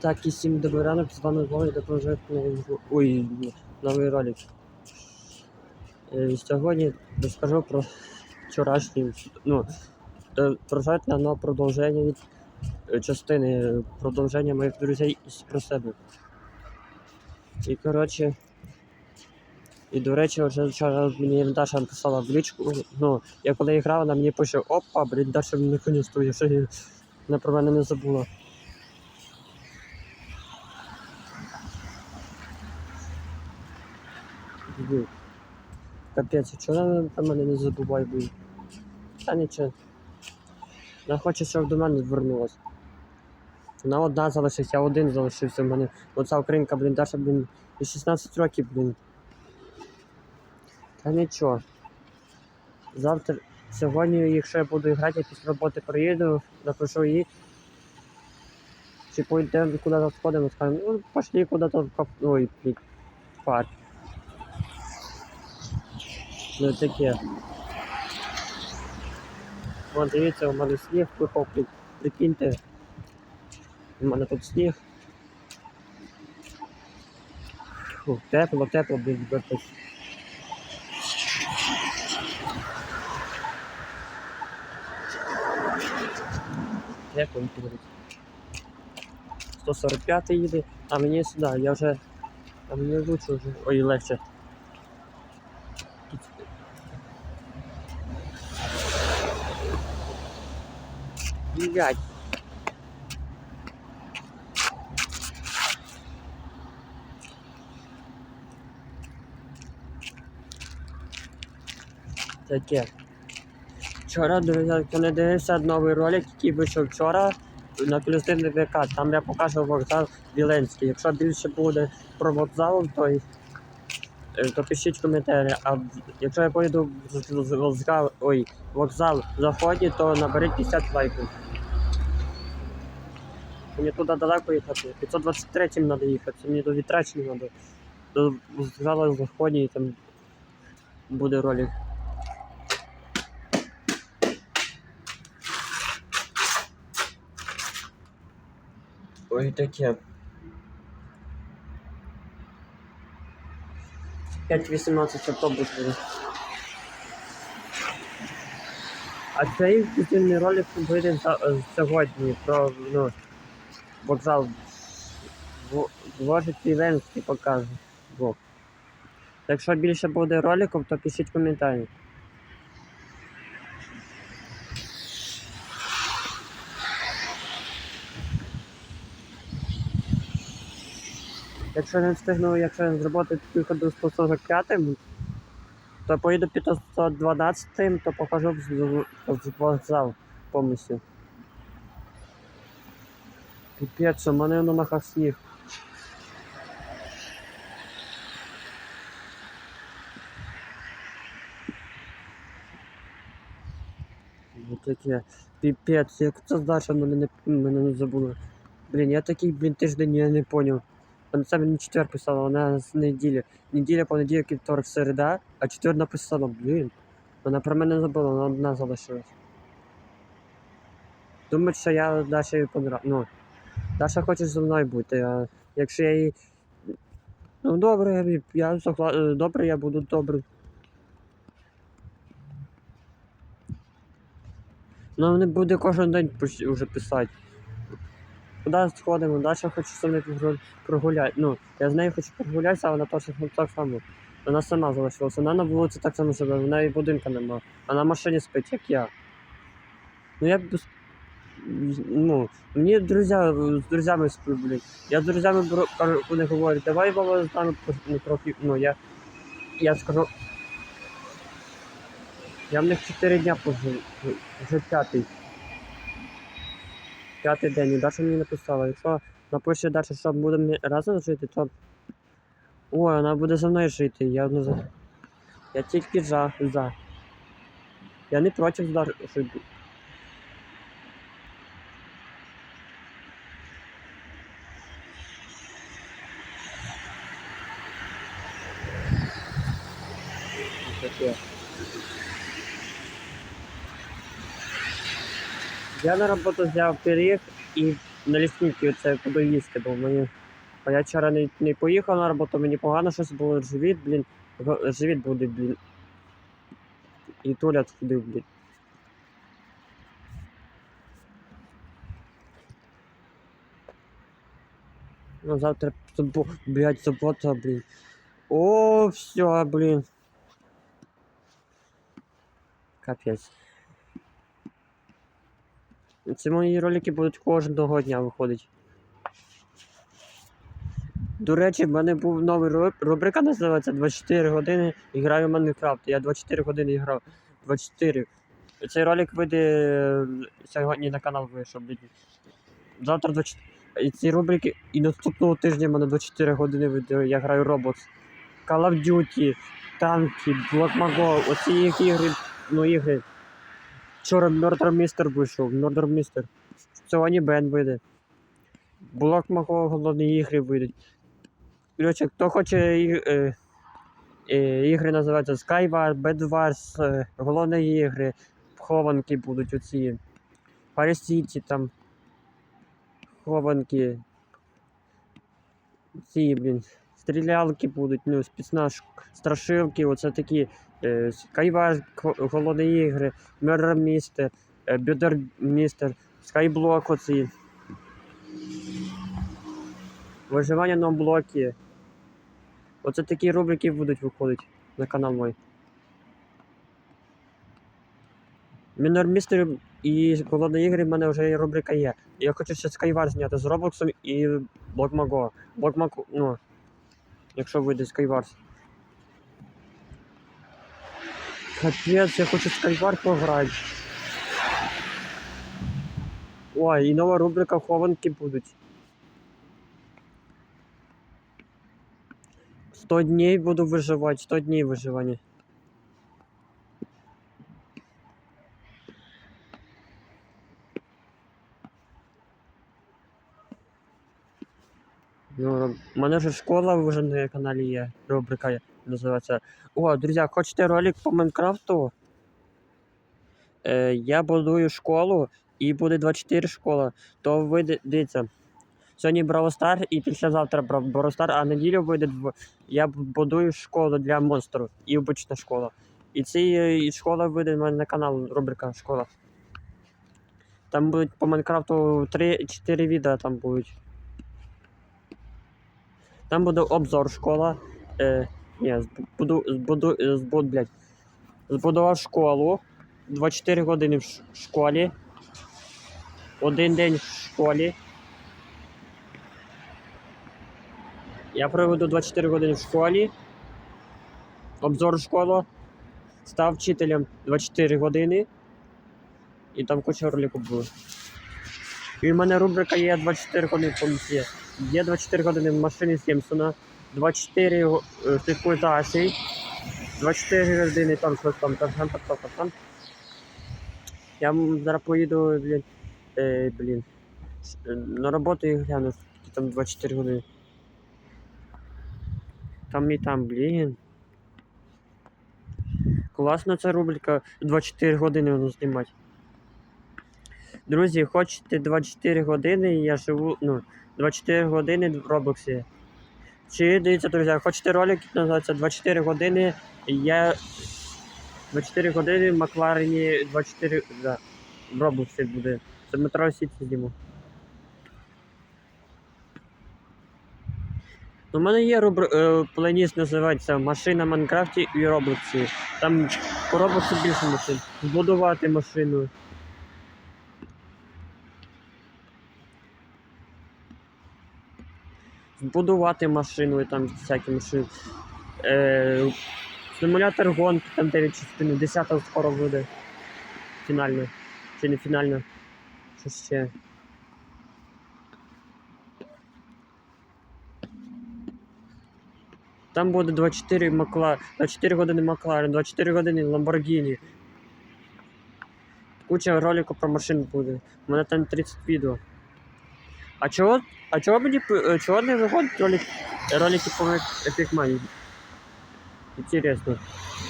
Так, і всім добрий ранок, з вами Вова, де прожив новий, ой, ролик. Е, Сьогодні розкажу про вчорашній, ну, е, прожитне на продовження від е, частини продовження моїх друзей і про себе. І коротше, і до речі, вже вчора мені Даша написала в лічку, ну, я коли грав, вона мені пише, опа, блін, Даша мені я ще й- вона про мене не забула. Блін. Капець, вчора про мене не забувай, блін. Та нічого. Вона хоче, щоб до мене звернулась. Вона одна залишилась, я один залишився в мене. Оця українка, блін, Даша, блін, і 16 років, блін. Та нічого. Завтра, сьогодні, якщо я буду грати, я після роботи приїду, напишу їй. Чи поїдемо куди-то сходимо, скажемо, ну пошли куди-то в каф... Ой, парк. Ну таке. Вон дивіться, у мене сніг при- прикиньте. У мене тут сніг. Фу, тепло, тепло, блін, якось. Тепло, блін. 145 їде, а мені сюди, я вже. А мені лучше вже. Ой, легше. Блять. Таке. Вчора, друзі, коли дивився новий ролик, який вийшов вчора на плюс ВК, там я покажу вокзал Віленський. Якщо більше буде про вокзал, то, то пишіть коментарі. А якщо я поїду в вокзал, ой, вокзал заході, то наберіть 50 лайків. Мені туди далеко їхати. 523 треба їхати, мені до вітрачні треба. До вокзалу заході і там буде ролик. Ой, таке. 5.18 автобус буде. А цей спільний ролик вийде е, сьогодні про ну, вокзал. Вложить Івенський покаже. Во. Якщо більше буде роликів, то пишіть коментарі. Якщо не встигну, якщо я з роботи виходу 145, то поїду 512, то покажу вокзал повністю. Піпець, у мене на ногах сніг. Таке. Піпець, як це Даша мене не, мене не забула. Блін, я такий, блін, тиждень я не поняв. Вона це мені четвер писала, вона з неділі. Неділя, понеділок, вівторок, середа, а четвер написала, блін. Вона про мене забула, вона одна залишилась. Думаю, що я Даші понрав. Ну, Даша хоче зі мною бути, а якщо я їй. Ну добре, я, согла... е, добре, я буду добре. Ну не буде кожен день вже писати. Куди сходимо? Хоче зі мною прогу- прогуляти. Ну, я з нею хочу прогулятися, а вона теж так само. Вона сама залишилася. Вона на вулиці так само живе, в неї будинка нема. А на машині спить, як я. Ну я. Ну, мені друзі, з друзями блін. Я з друзями вони говорять, давай баба з нами трохи. Ну, я. Я скажу. Я в них 4 дня пожив, вже п'ятий. П'ятий день, і Даша мені написала, якщо напише Даша, що будемо разом жити, то. Ой, вона буде за мною жити, я не за. Я тільки за. за. Я не проти за жити. Таке. Я на роботу взяв пиріг і на лісники це куди їсти, бо мені. А я вчора не, не поїхав на роботу, мені погано щось було, живіт, блін. Живіт буде, блін. І туалет ходив, блін. Ну, завтра суббо... блядь, суббота, блін. О, все, блін. Капець. Ці мої ролики будуть кожного дня виходити. До речі, в мене був новий рубрика, називається 24 години граю в Майнкрафт. Я 24 години грав. 24. Цей ролик вийде е, сьогодні на канал вийшов. Завтра 24. І ці рубрики і наступного тижня в мене 24 години вийде. Я граю Roblox. Call of Duty, танки, Block Mago, оці ігри, ну ігри. Вчора Mister вийшов, Mister. Сьогодні Бен вийде. Block Mago головні ігри вийдуть. Короче, хто хоче і, е, е, ігри називаються Skywars, Bed Wars, е, ігри, хованки будуть оці. City там. Хованки. Ці, блін. Стрілялки будуть, ну, спецназ, страшилки, оце такі. Е, Skywars, ко- головні ігри, Murder Mister, е, Builder Mister, Skyblock оці. Виживання на блокі. Оце такі рубрики будуть виходити на канал мой. Мінор Містер і Голодні ігри в мене вже рубрика є. Я хочу ще Skywars зняти з Роблоксом і Блокмаго. Блокмаго, ну. Якщо вийде Skywars. Капець, я хочу Skywars пограти. Ой, і нова рубрика хованки будуть. 100 дней буду выживать, 100 дней выживания. Ну, у мене вже школа вже на каналі є, рубрика є, Називається. О, друзі, хочете ролик по Майнкрафту? Е, я будую школу і буде 24 школа, то ви дивіться. Сьогодні Браво Стар і післязавтра Бра- Браво а неділю вийде я будую школу для монстрів і обична школа. І ці школа вийде в мене на канал, рубрика школа. Там будуть по Майнкрафту 3-4 відео там будуть. Там буде обзор школа. Е, ні, збуду, збуду, е, збуд, блядь. Збудував школу. 24 години в школі. Один день в школі. Я проведу 24 години в школі. Обзор школи. Став вчителем 24 години. І там куча роликів було. І в мене рубрика є 24 години в поліції. Є 24 години в машині Сімпсона. 24 го- е, слідкуй за Ашей. 24 години там щось там, там, там, там, там, там. Я зараз поїду, блін, е, блін, е, на роботу і гляну, там 24 години. Там і там, блін. Класна ця рубрика 24 години воно знімати. Друзі, хочете 24 години, я живу, ну, 24 години в Роблоксі. Чи дивіться, друзі, хочете ролик, називається 24 години, я 24 години в Макларені 24 да, в Роблоксі буде. Це метро Сіті зніму. У мене є рубр... е, плейліст, називається Машина в Майнкрафті і Роблоксі. Там по Роблоксі більше машин. Збудувати машину. Збудувати машину і там всякі машини. Е, симулятор гонки, там 9 частин, 10 скоро буде. Фінально. Чи не фінально? Що ще? Там буде 24 Макла... 24 години Макларен, 24 години Lamborghini. Куча роликів про машин буде. У мене там 30 відео. А чого? А чого мені е, чого не виходить ролик, ролики по Epic Money? Інтересно.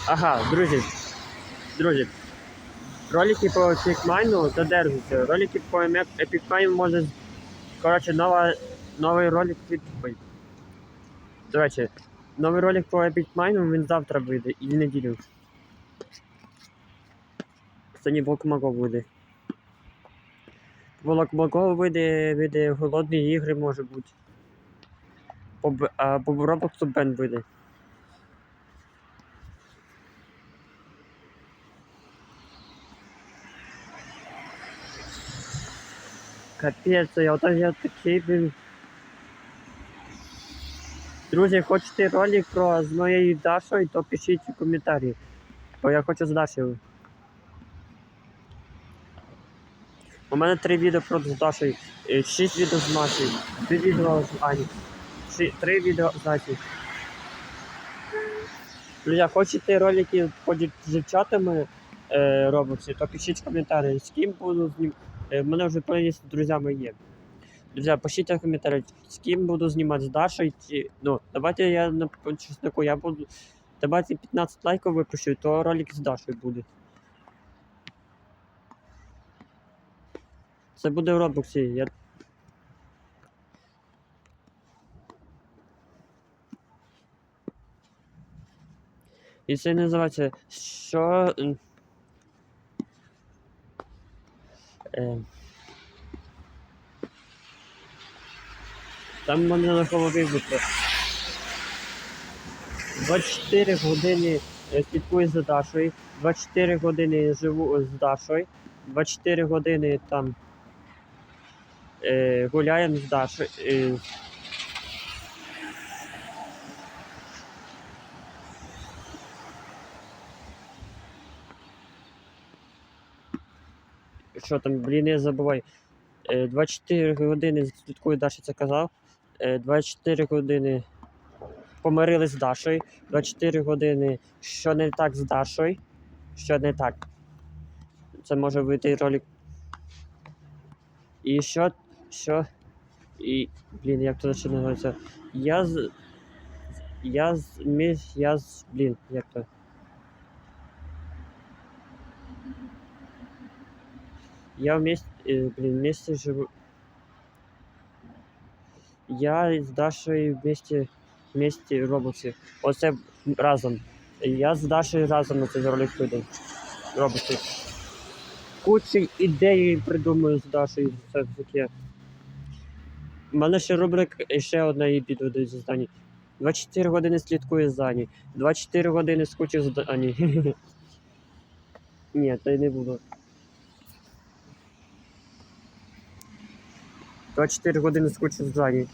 Ага, друзі. Друзі. Ролики по Epic Money задержуються. Ролики по Epic Money може Коротше, нова, новий ролик від. Ой. До речі, новий ролик по Epic Mine, він завтра вийде і в неділю. Сьогодні Блокмаго вийде. Блокмаго вийде, вийде голодні ігри, може бути. А по Роблоксу Бен вийде. Капець, я отак я такий блін. Друзі, хочете ролик про з моєю Дашою, то пишіть у коментарі. Бо я хочу з Дашею. У мене три відео про з Дашою, е, шість відео з Машею, три відео з Ані, три відео з Насі. Друзі, хочете ролики ходять з дівчатами е, Роблоксі, то пишіть коментарі, з ким буду знімати. Е, мене вже з друзями є. Друзі, пишіть в коментарі, з ким буду знімати з Дашою. Ну, давайте я на по чесноку, я буду. Давайте 15 лайків випущу, то ролик з Дашою буде. Це буде в Роблоксі. Я... І це називається що. Е... Там в мене на голові випро. 24 години е, слідкую за Дашою, 24 години живу з Дашою, 24 години там е, гуляємо з Дашою. Е, що там, блін, я забуваю. Е, 24 години слідкую, Даша це казав. Е, 24 години помирились з Дашою. 24 години, що не так з Дашою. Що не так. Це може вийти ролик. І що. Що. І. Блін, як це ще називається? Я з. Я з. Міс. Я з. Блін, як то. Я вместе, э, блин, вместе живу. Я з Дашою вместе, вместе в Роблоксі. Оце разом. Я з Дашою разом на цей ролик піду. в Роблоксі. Кучу ідей придумаю з Дашою. Це таке. Мене ще рубрик, ще одна її підведу з Дані. 24 години слідкую за Ані. 24 години скучив з Дані. Ні, то й не буду. 24 години скучив з Дані.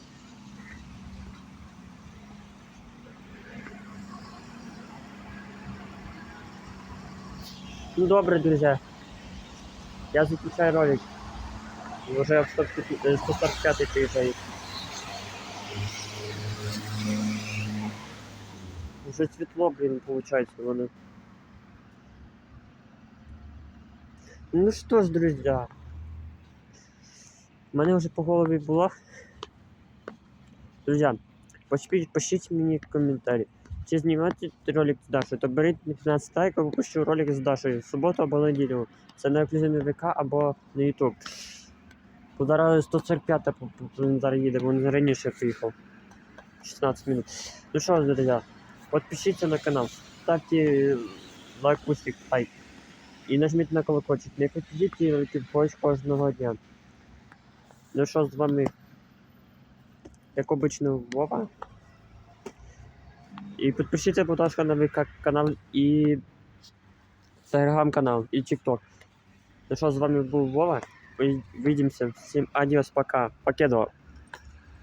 Ну добре, друзі. Я заключаю ролик. Уже в 145 145 приїжджаю. Уже світло, блін, виходить воно. Ну що ж, друзі. У мене вже по голові було. Друзі, пишіть, пишіть мені коментарі. Чи знімати ролик з Дашою, то беріть 15 лайків, випущу ролик з Дашою в суботу або неділю. Це на ексклюзивний ВК або на YouTube. Бо зараз 145 по- по- він зараз їде, бо він раніше приїхав. 16 минут. Ну що друзі, підпишіться на канал, ставте лайк, пустик, лайк. І нажміть на колокольчик. Не і ролики в кожного дня. Ну що з вами, як обично, Вова. І підпишіться, будь ласка, на ка- канал і телеграм-канал, і TikTok. Ну що, з вами був Вова. Увидимся. Всем адиос, пока. Покедо.